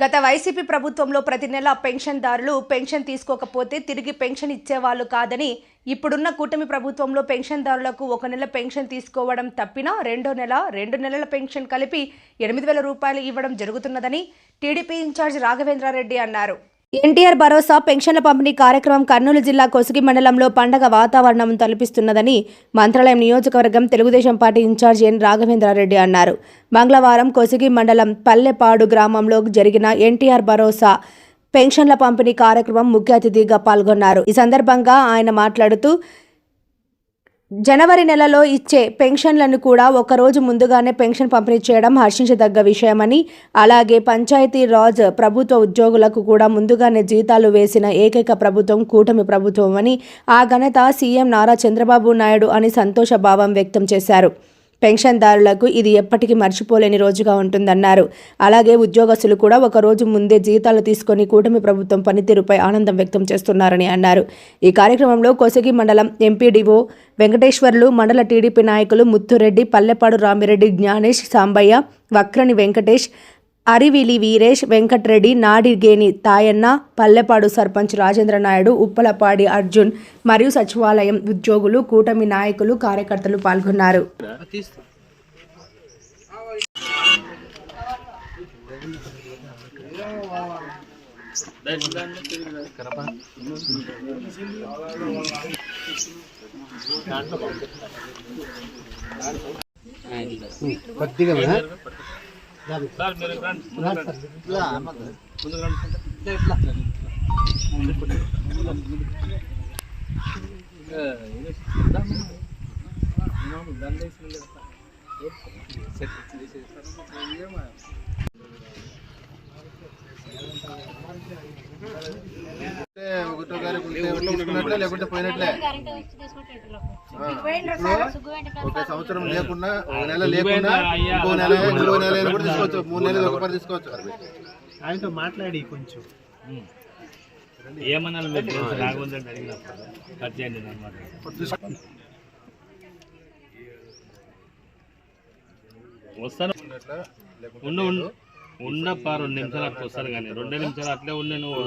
గత వైసీపీ ప్రభుత్వంలో ప్రతి నెల పెన్షన్దారులు పెన్షన్ తీసుకోకపోతే తిరిగి పెన్షన్ ఇచ్చేవాళ్ళు కాదని ఇప్పుడున్న కూటమి ప్రభుత్వంలో పెన్షన్దారులకు ఒక నెల పెన్షన్ తీసుకోవడం తప్పినా రెండో నెల రెండు నెలల పెన్షన్ కలిపి ఎనిమిది వేల రూపాయలు ఇవ్వడం జరుగుతున్నదని టీడీపీ ఇన్ఛార్జ్ రాఘవేంద్రారెడ్డి అన్నారు. ఎన్టీఆర్ భరోసా పెన్షన్ల పంపిణీ కార్యక్రమం కర్నూలు జిల్లా కొసుగి మండలంలో పండగ వాతావరణం తలపిస్తున్నదని మంత్రాలయం నియోజకవర్గం Telugu Desam party incharge N Raghavendra Reddy అన్నారు. మంగళవారం కొసుగి మండలం పల్లెపాడు గ్రామంలో జరిగిన ఎన్టీఆర్ భరోసా పెన్షన్ల పంపిణీ కార్యక్రమం ముఖ్య అతిథిగా పాల్గొన్నారు. ఈ సందర్భంగా ఆయన మాట్లాడుతూ జనవరి నెలలో ఇచ్చే పెన్షన్లను కూడా ఒకరోజు ముందుగానే పెన్షన్ పంపిణీ చేయడం హర్షించదగ్గ విషయమని అలాగే పంచాయతీ రాజ్ ప్రభుత్వ ఉద్యోగులకు కూడా ముందుగానే జీతాలు వేసిన ఏకైక ప్రభుత్వం కూటమి ప్రభుత్వం అని ఆ ఘనత సీఎం నారా చంద్రబాబు నాయుడు అని సంతోష భావం వ్యక్తం చేశారు. పెన్షన్దారులకు ఇది ఎప్పటికీ మర్చిపోలేని రోజుగా ఉంటుందన్నారు. అలాగే ఉద్యోగస్తులు కూడా ఒక రోజు ముందే జీతాలు తీసుకొని కూటమి ప్రభుత్వం పనితీరుపై ఆనందం వ్యక్తం చేస్తున్నారని అన్నారు. ఈ కార్యక్రమంలో కొసగి మండలం ఎంపీడీఓ వెంకటేశ్వర్లు మండల టీడీపీ నాయకులు ముత్తురెడ్డి పల్లెపాడు రామిరెడ్డి జ్ఞానేష్ సాంబయ్య వక్రని వెంకటేష్ అరివిలి వీరేష్ వెంకట్రెడ్డి నాడిగేని తాయన్న పల్లెపాడు సర్పంచ్ రాజేంద్ర నాయుడు ఉప్పలపాడి అర్జున్ మరియు సచివాలయం ఉద్యోగులు కూటమి నాయకులు కార్యకర్తలు పాల్గొన్నారు. కొద్దిగా ఒకటో తారీఖు ఉంటే తీసుకున్నట్లే లేకుంటే పోయినట్లే. ఒక సంవత్సరం లేకుండా ఒక నెల లేకుండా ఇంకో నెల ఇంకో నెల కూడా తీసుకోవచ్చు. మూడు నెలలు ఒక పని తీసుకోవచ్చు. ఆయనతో మాట్లాడి కొంచెం. ఏమన్నా మీరు రాఘవేంద్ర అడిగినప్పుడు కట్ చేయండి అనమాట వస్తాను. ఉండు ఉండు ఉండప్ప రెండు నిమిషాలు అట్లా వస్తారు కానీ రెండే నిమిషాలు అట్లే ఉండే నువ్వు.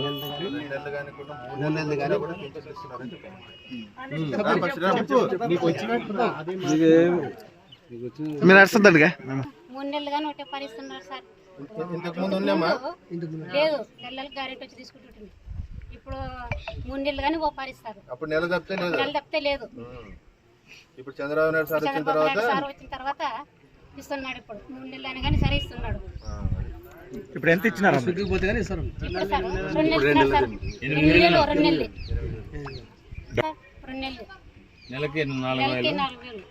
మీరు కానీ ఒకటే పరిస్తున్నారు సార్. ఇంతకు ముందు ఉన్నామా లేదు నెలలకు గ్యారెంటీ వచ్చి తీసుకుంటుంటుంది. ఇప్పుడు మూడు నెలలు కానీ ఓ పారిస్తారు అప్పుడు నెల తప్పితే లేదు. నెల తప్పితే లేదు. ఉమ్. ఇప్పుడు చంద్రబాబు నాయుడు సార్ వచ్చిన తర్వాత నాయుడు సార్ వచ్చిన తర్వాత ఇస్తున్నాడు ఇప్పుడు. మూడు నెలలు అయినా కానీ సరే ఇస్తున్నాడు. ఇప్పుడు ఎంత ఇచ్చినారు నెలకి నాలుగు నెలకి వేలు నాలుగు వేలు.